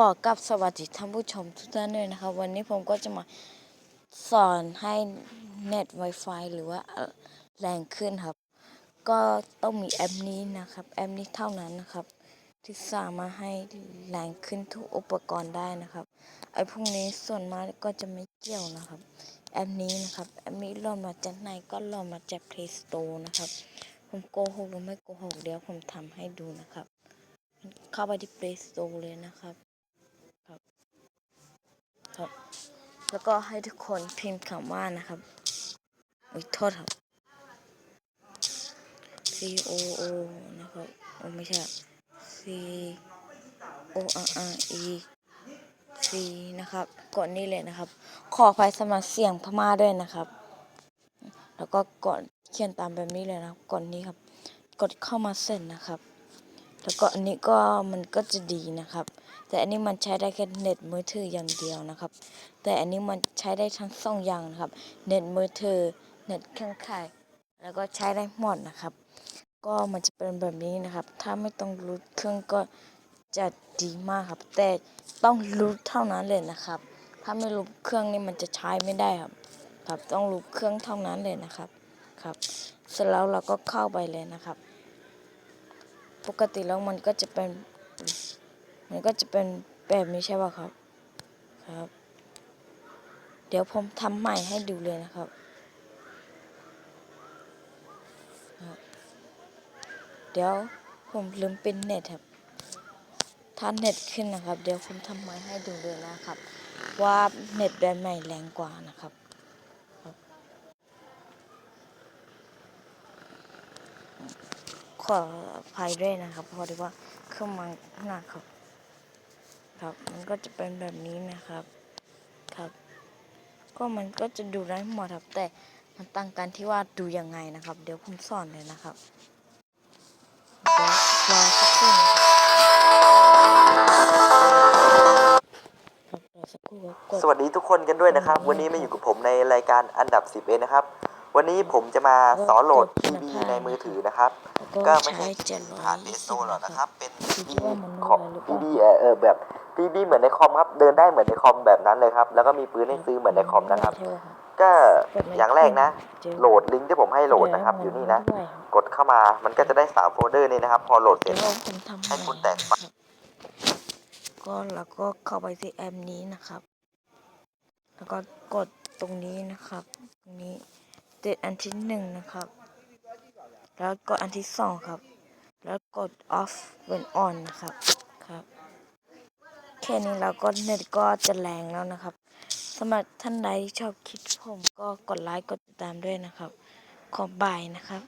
ขอกับสวัสดีท่านผู้ชมทุกท่านด้วยนะครับ วันนี้ผมก็จะมาสอนให้เน็ต Wi-Fi หรือว่าแรงขึ้นครับ ก็ต้องมีแอปนี้นะครับ แอปนี้เท่านั้นนะครับ ที่สามารถให้แรงขึ้นทุกอุปกรณ์ได้นะครับไอ้พวกนี้ส่วนมากก็จะไม่เกี่ยวนะครับ แอปนี้นะครับแอปนี้โหลดมาจากไหนก็โหลดมาจาก Play Store นะครับ ผมโกหกหรือไม่โกหกเดี๋ยวผมทำให้ดูนะครับ เข้าไปที่ Play Store เลยนะครับ แล้วก็ให้ทุกคนพิมพ์คำว่านะครับอุ้ยโทษครับ C O O นะครับโอ้ไม่ใช่ C O R R E C นะครับกดนี่เลยนะครับ ขออภัยสำหรับเสียงพม่าด้วยนะครับ แล้วก็กดเขียนตามแบบนี้เลยนะครับ กดนี้ครับ กดเข้ามาเสร็จนะครับ แล้วก็อันนี้ก็มันก็จะดีนะครับ แต่อันนี้มันใช้ได้แค่เน็ตมือถืออย่างเดียวนะครับ แต่อันนี้มันใช้ได้ทั้งสองอย่างนะครับ เน็ตมือถือ เน็ตเครื่องข่าย แล้วก็ใช้ได้หมดนะครับ ก็มันจะเป็นแบบนี้นะครับ ถ้าไม่ต้องรูทเครื่องก็จะดีมากครับ แต่ต้องรูทเท่านั้นเลยนะครับ ถ้าไม่รูทเครื่องนี่มันจะใช้ไม่ได้ครับ ครับ ต้องรูทเครื่องเท่านั้นเลยนะครับ ครับ เสร็จแล้วเราก็เข้าไปเลยนะครับ ปกติแล้วมันก็จะเป็น มันก็จะเป็นแบบนี้ใช่ป่ะครับ ครับ เดี๋ยวผมทำใหม่ให้ดูเลยนะครับเดี๋ยวผมลืมเปิดเน็ตครับ ถ้าเน็ตขึ้นนะครับ เดี๋ยวผมทำใหม่ให้ดูเลยนะครับ ว่าเน็ตแบบใหม่แรงกว่านะครับ ขออภัยด้วยนะครับเพราะที่ว่าเครื่องมันหนักครับ ครับ มันก็จะเป็นแบบนี้นะครับ ครับ ก็มันก็จะดูได้หมดครับ แต่มันต่างกันที่ว่าดูยังไงนะครับ เดี๋ยวผมสอนเลยนะครับเดี๋ยวรอสักครู่นะครับครับรอสักครู่ครับกด สวัสดีทุกคนกันด้วยนะครับอืมวันนี้มาอยู่กับผมในรายการอันดับ10เองนะครับ วันนี้ผมจะมาสอนโหลดกด TV นะคะในมือถือนะครับแล้วก็ก็ไม่ใช้ใช่เจ็ดร้อยผ่านเพจโซหรอกนะครับ เป็นคิด TV ว่ามันของน้อยหรือเปล่า TV เออเออแบบ TV เหมือนในคอมครับ เดินได้เหมือนในคอมแบบนั้นเลยครับ แล้วก็มีปืนให้ซื้อเหมือนในคอมนะครับใช่ครับก็อย่างแรกนะเจอโหลดลิงก์ที่ผมให้โหลดนะครับ อยู่นี่นะด้วยครับกดเข้ามา มันก็จะได้3โฟลเดอร์นี่นะครับ พอโหลดเสร็เดี๋จยวผมทำให้คุณแตกครับก็แล้วก็เข้าไปที่แอปนี้นะครับ แล้วก็กดตรงนี้นะครับ ตรงนี้ เด็ดอันที่หนึ่งนะครับ แล้วกดอันที่สองครับ แล้วกด off when on นะครับครับแค่นี้เราก็เน็ตก็จะแรงแล้วนะครับสำหรับท่านใดที่ชอบคลิปผมก็กดไลค์กดติดตามด้วยนะครับ ขอบายนะครับ